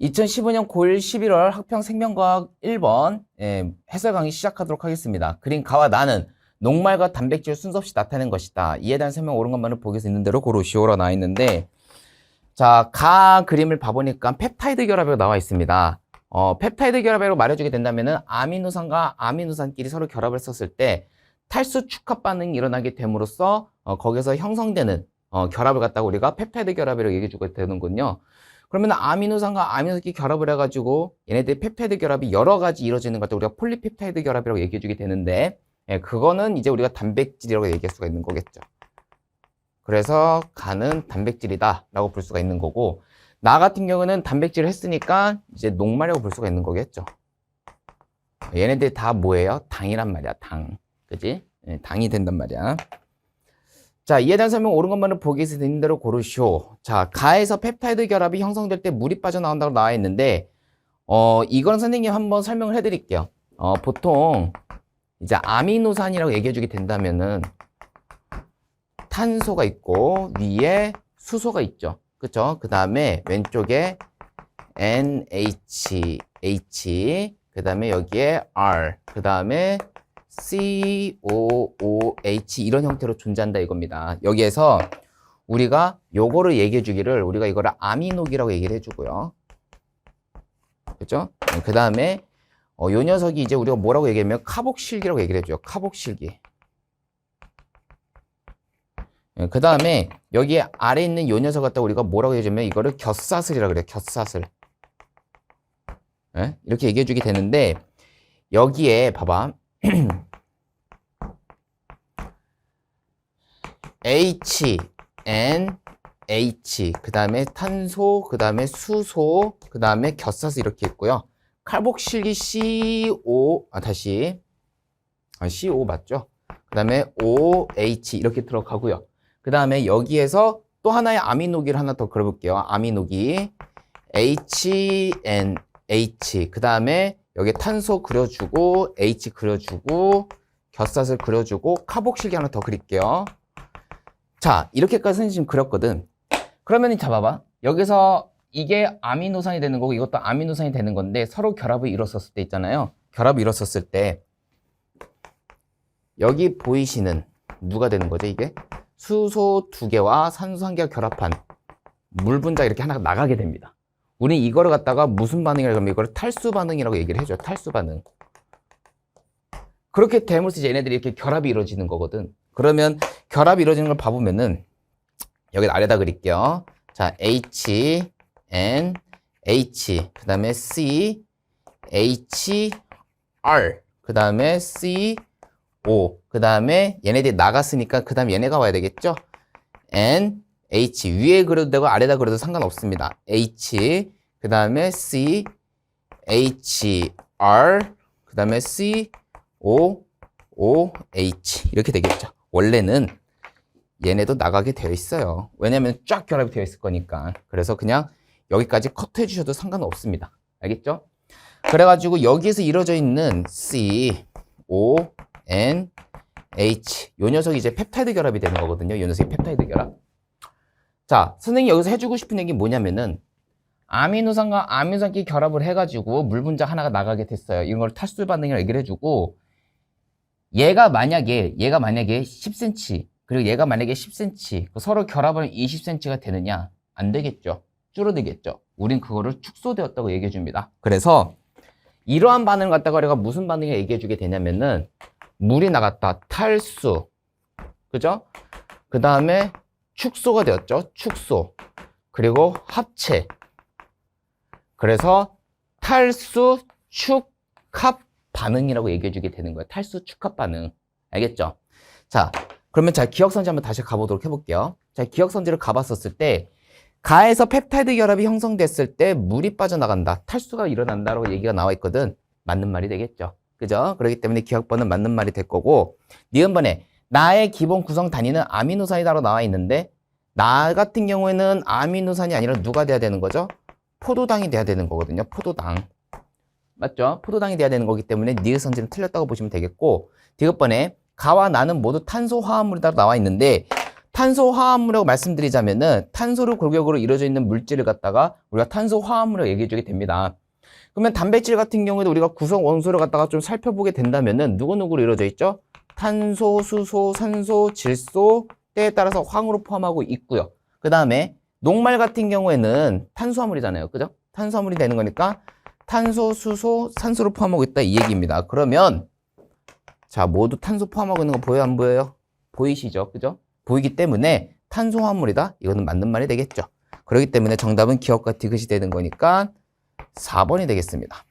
2015년 고1 11월 학평 생명과학 1번 예, 해설 강의 시작하도록 하겠습니다. 그린 가와 나는 녹말과 단백질 순서 없이 나타낸 것이다. 이에 대한 설명 옳은 것만을 보기 서 있는 대로 고르시오라 나와 있는데 자, 가 그림을 봐보니까 펩타이드 결합이 나와 있습니다. 어, 펩타이드 결합이라고 말해주게 된다면은 아미노산과 아미노산끼리 서로 결합을 썼을 때 탈수 축합 반응이 일어나게 됨으로써 어, 거기서 형성되는 어, 결합을 갖다가 우리가 펩타이드 결합이라고 얘기해 주게 되는군요. 그러면 아미노산과 아미노산끼리 결합을 해가지고 얘네들이 펩타이드 결합이 여러 가지 이루어지는 것들 우리가 폴리펩타이드 결합이라고 얘기해주게 되는데 예, 그거는 이제 우리가 단백질이라고 얘기할 수가 있는 거겠죠. 그래서 간은 단백질이다 라고 볼 수가 있는 거고 나 같은 경우는 단백질을 했으니까 이제 녹말이라고 볼 수가 있는 거겠죠. 얘네들 다 뭐예요? 당이란 말이야, 당. 그지? 예, 당이 된단 말이야. 자, 이에 대한 설명 옳은 것만을 보기 위해서 있는 대로 고르시오. 자, 가에서 펩타이드 결합이 형성될 때 물이 빠져나온다고 나와 있는데, 어, 이건 선생님 한번 설명을 해 드릴게요. 어, 보통, 이제 아미노산이라고 얘기해 주게 된다면은, 탄소가 있고, 위에 수소가 있죠. 그쵸? 그 다음에 왼쪽에 NH, H, 그 다음에 여기에 R, 그 다음에 COOH 이런 형태로 존재한다 이겁니다. 여기에서 우리가 요거를 얘기해 주기를 우리가 이거를 아미노기라고 얘기를 해주고요. 그죠? 그 다음에 어, 요 녀석이 이제 우리가 뭐라고 얘기하면 카복실기라고 얘기를 해줘요. 카복실기. 그 다음에 여기 아래 있는 요 녀석 갖다 우리가 뭐라고 해주면 이거를 곁사슬이라 그래요. 곁사슬. 예? 이렇게 얘기해 주게 되는데 여기에 봐봐. H, N, H, 그 다음에 탄소, 그 다음에 수소, 그 다음에 겹사스 이렇게 있고요. 칼복실기 CO, 아, 다시. 아, CO 맞죠? 그 다음에 OH 이렇게 들어가고요. 그 다음에 여기에서 또 하나의 아미노기를 하나 더 그려볼게요. 아미노기. HNH. 그 다음에 여기 탄소 그려주고, H 그려주고, 겹사슬 그려주고, 카복실기 하나 더 그릴게요. 자, 이렇게까지 지금 그렸거든. 그러면 잡아봐. 여기서 이게 아미노산이 되는 거고 이것도 아미노산이 되는 건데 서로 결합을 이뤘었을 때 있잖아요. 결합을 이뤘었을 때 여기 보이시는 누가 되는 거죠, 이게? 수소 두 개와 산소 한 개가 결합한 물 분자 이렇게 하나가 나가게 됩니다. 우리 이거를 갖다가 무슨 반응이라고 하면 이거를 탈수 반응이라고 얘기를 해줘요. 탈수 반응. 그렇게 됨으로써 이제 얘네들이 이렇게 결합이 이루어지는 거거든. 그러면 결합이 이루어지는 걸 봐보면은 여기 아래다 그릴게요. 자, H, N, H, 그 다음에 C, H, R, 그 다음에 C, O, 그 다음에 얘네들이 나갔으니까 그 다음 얘네가 와야 되겠죠? N, H, 위에 그려도 되고 아래다 그려도 상관없습니다. H, 그 다음에 C, H, R, 그 다음에 C, O, O, H 이렇게 되겠죠. 원래는 얘네도 나가게 되어 있어요. 왜냐면 쫙 결합이 되어 있을 거니까. 그래서 그냥 여기까지 커트해 주셔도 상관없습니다. 알겠죠? 그래가지고 여기에서 이루어져 있는 C, O, N, H 요 녀석이 이제 펩타이드 결합이 되는 거거든요. 요 녀석이 펩타이드 결합. 자, 선생님이 여기서 해주고 싶은 얘기 뭐냐면은 아미노산과 아미노산끼리 결합을 해가지고 물 분자 하나가 나가게 됐어요. 이런 걸 탈수 반응이라고 얘기를 해주고 얘가 만약에 얘가 만약에 10cm 그리고 얘가 만약에 10cm 서로 결합하면 20cm가 되느냐? 안 되겠죠. 줄어들겠죠. 우린 그거를 축소되었다고 얘기해 줍니다. 그래서 이러한 반응을 갖다가 우리가 무슨 반응을 얘기해 주게 되냐면은 물이 나갔다. 탈수. 그죠? 그 다음에 축소가 되었죠 축소 그리고 합체 그래서 탈수 축합 반응이라고 얘기해 주게 되는 거예요. 탈수 축합 반응. 알겠죠? 자, 그러면 자, 기억선지 한번 다시 가보도록 해볼게요. 자, 기억선지를 가봤었을 때, 가에서 펩타이드 결합이 형성됐을 때 물이 빠져나간다. 탈수가 일어난다라고 얘기가 나와 있거든. 맞는 말이 되겠죠. 그죠? 그렇기 때문에 기억번은 맞는 말이 될 거고, 니은번에 나의 기본 구성 단위는 아미노산이다라고 나와 있는데, 나 같은 경우에는 아미노산이 아니라 누가 돼야 되는 거죠? 포도당이 돼야 되는 거거든요. 포도당. 맞죠? 포도당이 돼야 되는 거기 때문에 니을 선지는 틀렸다고 보시면 되겠고 디귿번에 가와 나는 모두 탄소 화합물이다 나와 있는데 탄소화합물이라고 말씀드리자면은 탄소를 골격으로 이루어져 있는 물질을 갖다가 우리가 탄소화합물이라고 얘기해 주게 됩니다. 그러면 단백질 같은 경우에도 우리가 구성 원소를 갖다가 좀 살펴보게 된다면은 누구누구로 이루어져 있죠? 탄소, 수소, 산소, 질소, 때에 따라서 황으로 포함하고 있고요. 그 다음에 녹말 같은 경우에는 탄수화물이잖아요. 그죠? 탄수화물이 되는 거니까 탄소, 수소, 산소를 포함하고 있다 이 얘기입니다. 그러면 자 모두 탄소 포함하고 있는 거 보여요? 안 보여요? 보이시죠? 그죠? 보이기 때문에 탄소화물이다. 이거는 맞는 말이 되겠죠. 그렇기 때문에 정답은 기억과 디귿이 되는 거니까 4번이 되겠습니다.